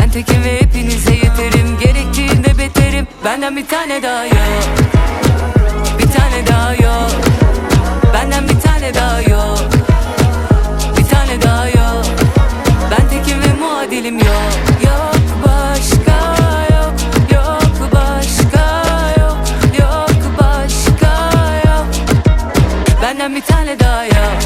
Ben tekim ve hepinize yeterim. Gerektiğinde beterim. Benden bir tane daha yok. Bir tane daha yok. Benden bir tane daha yok. Bir tane daha yok. Ben tekim ve muadilim yok. Yok başka yok. Yok başka yok. Yok başka yok. Benden bir tane daha Yok